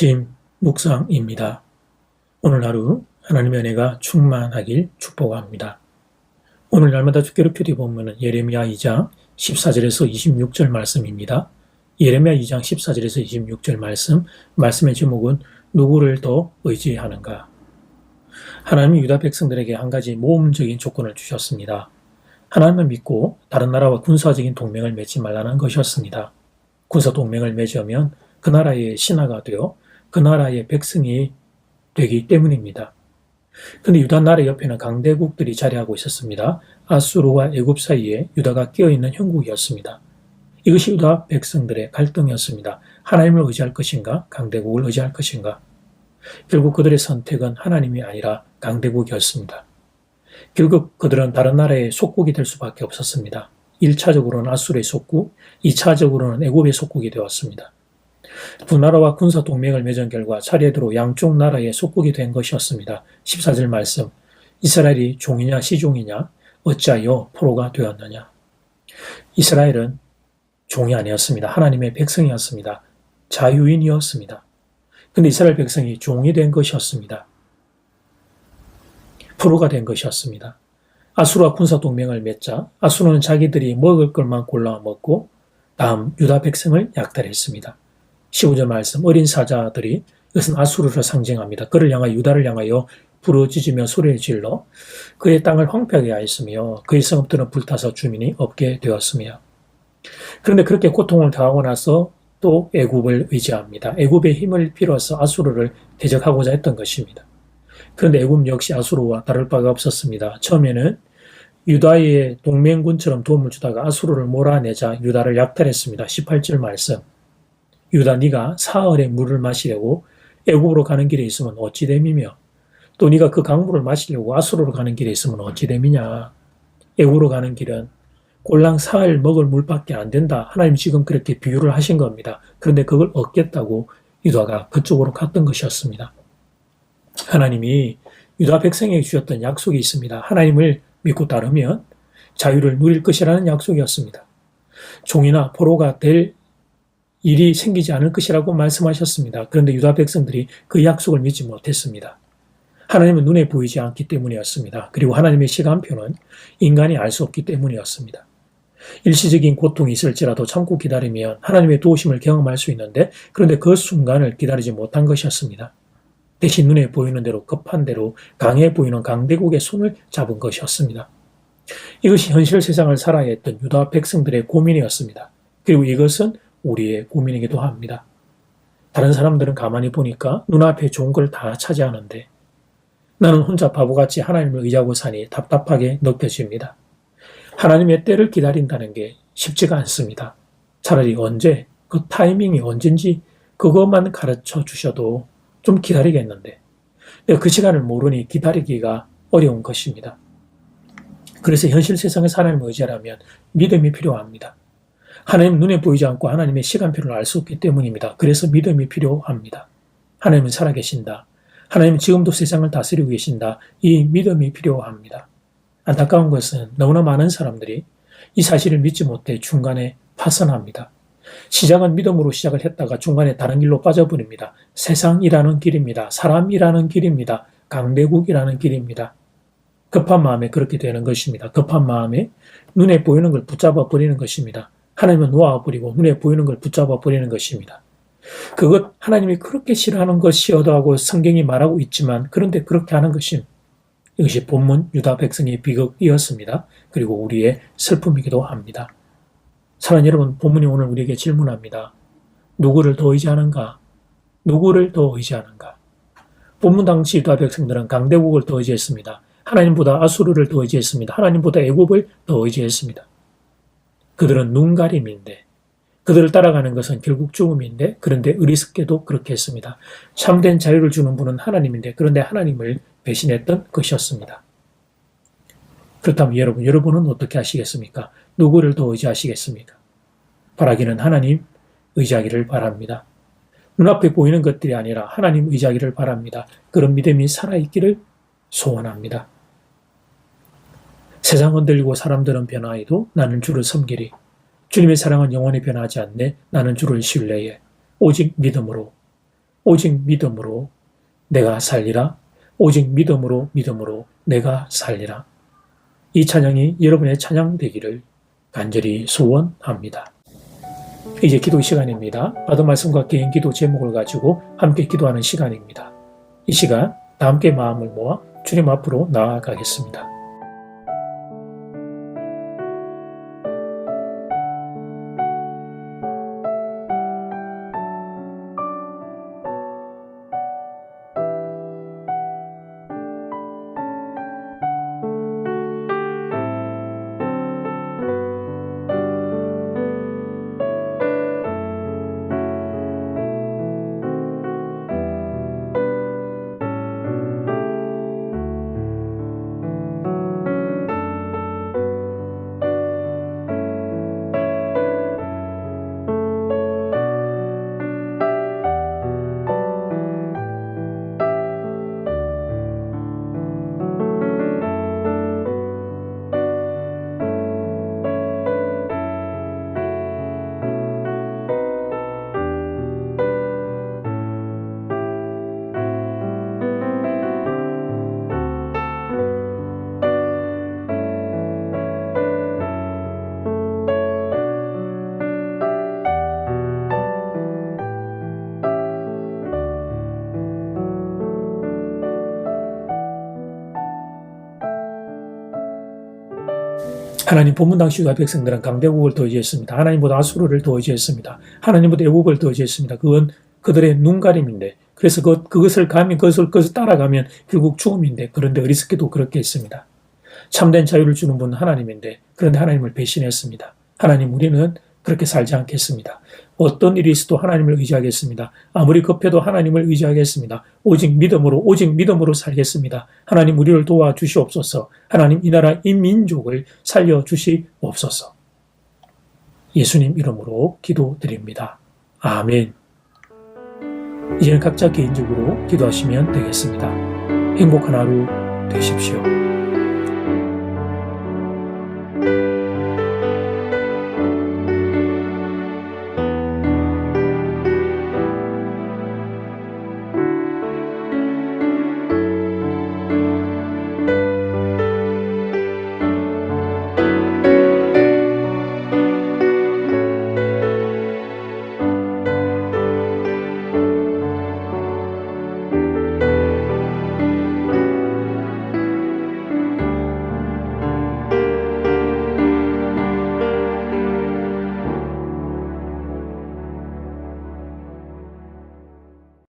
아침 묵상입니다. 오늘 하루 하나님의 은혜가 충만하길 축복합니다. 오늘 날마다 주께로 표디 보면은 예레미야 2장 14절에서 26절 말씀입니다. 예레미야 2장 14절에서 26절 말씀, 말씀의 제목은 누구를 더 의지하는가? 하나님이 유다 백성들에게 한 가지 모험적인 조건을 주셨습니다. 하나님을 믿고 다른 나라와 군사적인 동맹을 맺지 말라는 것이었습니다. 군사 동맹을 맺으면 그 나라의 신하가 되어 그 나라의 백성이 되기 때문입니다. 근데 유다 나라 옆에는 강대국들이 자리하고 있었습니다. 아수르와 애굽 사이에 유다가 끼어있는 형국이었습니다. 이것이 유다 백성들의 갈등이었습니다. 하나님을 의지할 것인가, 강대국을 의지할 것인가. 결국 그들의 선택은 하나님이 아니라 강대국이었습니다. 결국 그들은 다른 나라의 속국이 될 수밖에 없었습니다. 1차적으로는 아수르의 속국, 2차적으로는 애굽의 속국이 되었습니다. 두 나라와 군사 동맹을 맺은 결과 차례대로 양쪽 나라의 속국이 된 것이었습니다. 14절 말씀. 이스라엘이 종이냐 시종이냐 어찌하여 포로가 되었느냐. 이스라엘은 종이 아니었습니다. 하나님의 백성이었습니다. 자유인이었습니다. 근데 이스라엘 백성이 종이 된 것이었습니다. 포로가 된 것이었습니다. 아수르와 군사 동맹을 맺자 아수르는 자기들이 먹을 것만 골라 먹고 다음 유다 백성을 약탈했습니다. 15절 말씀 어린 사자들이 이것은 아수르를 상징합니다. 그를 향하여 유다를 향하여 부르짖으며 소리를 질러 그의 땅을 황폐하게 하였으며 그의 성읍들은 불타서 주민이 없게 되었으며 그런데 그렇게 고통을 당하고 나서 또 애굽을 의지합니다. 애굽의 힘을 빌어서 아수르를 대적하고자 했던 것입니다. 그런데 애굽 역시 아수르와 다를 바가 없었습니다. 처음에는 유다의 동맹군처럼 도움을 주다가 아수르를 몰아내자 유다를 약탈했습니다. 18절 말씀. 유다 네가 사흘의 물을 마시려고 애굽으로 가는 길에 있으면 어찌 됨이며 또 네가 그 강물을 마시려고 아수르로 가는 길에 있으면 어찌 됨이냐. 애굽으로 가는 길은 꼴랑 사흘 먹을 물밖에 안 된다. 하나님 지금 그렇게 비유를 하신 겁니다. 그런데 그걸 얻겠다고 유다가 그쪽으로 갔던 것이었습니다. 하나님이 유다 백성에게 주셨던 약속이 있습니다. 하나님을 믿고 따르면 자유를 누릴 것이라는 약속이었습니다. 종이나 포로가 될 일이 생기지 않을 것이라고 말씀하셨습니다. 그런데 유다 백성들이 그 약속을 믿지 못했습니다. 하나님은 눈에 보이지 않기 때문이었습니다. 그리고 하나님의 시간표는 인간이 알 수 없기 때문이었습니다. 일시적인 고통이 있을지라도 참고 기다리면 하나님의 도우심을 경험할 수 있는데 그런데 그 순간을 기다리지 못한 것이었습니다. 대신 눈에 보이는 대로 급한 대로 강해 보이는 강대국의 손을 잡은 것이었습니다. 이것이 현실 세상을 살아야 했던 유다 백성들의 고민이었습니다. 그리고 이것은 우리의 고민이기도 합니다. 다른 사람들은 가만히 보니까 눈앞에 좋은 걸 다 차지하는데 나는 혼자 바보같이 하나님을 의지하고 사니 답답하게 느껴집니다. 하나님의 때를 기다린다는 게 쉽지가 않습니다. 차라리 언제, 그 타이밍이 언젠지 그것만 가르쳐 주셔도 좀 기다리겠는데 그 시간을 모르니 기다리기가 어려운 것입니다. 그래서 현실 세상에서 하나님을 의지하려면 믿음이 필요합니다. 하나님 눈에 보이지 않고 하나님의 시간표를 알 수 없기 때문입니다. 그래서 믿음이 필요합니다. 하나님은 살아계신다. 하나님은 지금도 세상을 다스리고 계신다. 이 믿음이 필요합니다. 안타까운 것은 너무나 많은 사람들이 이 사실을 믿지 못해 중간에 파선합니다. 시작은 믿음으로 시작을 했다가 중간에 다른 길로 빠져버립니다. 세상이라는 길입니다. 사람이라는 길입니다. 강대국이라는 길입니다. 급한 마음에 그렇게 되는 것입니다. 급한 마음에 눈에 보이는 걸 붙잡아 버리는 것입니다. 하나님은 놓아버리고 눈에 보이는 걸 붙잡아 버리는 것입니다. 그것 하나님이 그렇게 싫어하는 것이어도 성경이 말하고 있지만 그런데 그렇게 하는 것임. 이것이 본문 유다 백성의 비극이었습니다. 그리고 우리의 슬픔이기도 합니다. 사랑 여러분, 본문이 오늘 우리에게 질문합니다. 누구를 더 의지하는가? 누구를 더 의지하는가? 본문 당시 유다 백성들은 강대국을 더 의지했습니다. 하나님보다 아수르를 더 의지했습니다. 하나님보다 애굽을 더 의지했습니다. 그들은 눈가림인데 그들을 따라가는 것은 결국 죽음인데 그런데 의리스께도 그렇게 했습니다. 참된 자유를 주는 분은 하나님인데 그런데 하나님을 배신했던 것이었습니다. 그렇다면 여러분, 여러분은 어떻게 하시겠습니까? 누구를 더 의지하시겠습니까? 바라기는 하나님 의지하기를 바랍니다. 눈앞에 보이는 것들이 아니라 하나님 의지하기를 바랍니다. 그런 믿음이 살아있기를 소원합니다. 세상 흔들리고 사람들은 변화해도 나는 주를 섬기리. 주님의 사랑은 영원히 변하지 않네. 나는 주를 신뢰해. 오직 믿음으로. 오직 믿음으로 내가 살리라. 오직 믿음으로 믿음으로 내가 살리라. 이 찬양이 여러분의 찬양 되기를 간절히 소원합니다. 이제 기도 시간입니다. 받은 말씀과 개인 기도 제목을 가지고 함께 기도하는 시간입니다. 이 시간 다 함께 마음을 모아 주님 앞으로 나아가겠습니다. 하나님 본문당 시가 백성들은 강대국을 더 의지했습니다. 하나님보다 아수르를 더 의지했습니다. 하나님보다 애국을 더 의지했습니다. 그건 그들의 눈가림인데 그래서 그, 그것을 가면 그것을, 그것을 따라가면 결국 죽음인데 그런데 어리석게도 그렇게 했습니다. 참된 자유를 주는 분은 하나님인데 그런데 하나님을 배신했습니다. 하나님 우리는 그렇게 살지 않겠습니다. 어떤 일이 있어도 하나님을 의지하겠습니다. 아무리 급해도 하나님을 의지하겠습니다. 오직 믿음으로 오직 믿음으로 살겠습니다. 하나님 우리를 도와주시옵소서. 하나님 이 나라 이 민족을 살려 주시옵소서. 예수님 이름으로 기도드립니다. 아멘. 이제는 각자 개인적으로 기도하시면 되겠습니다. 행복한 하루 되십시오.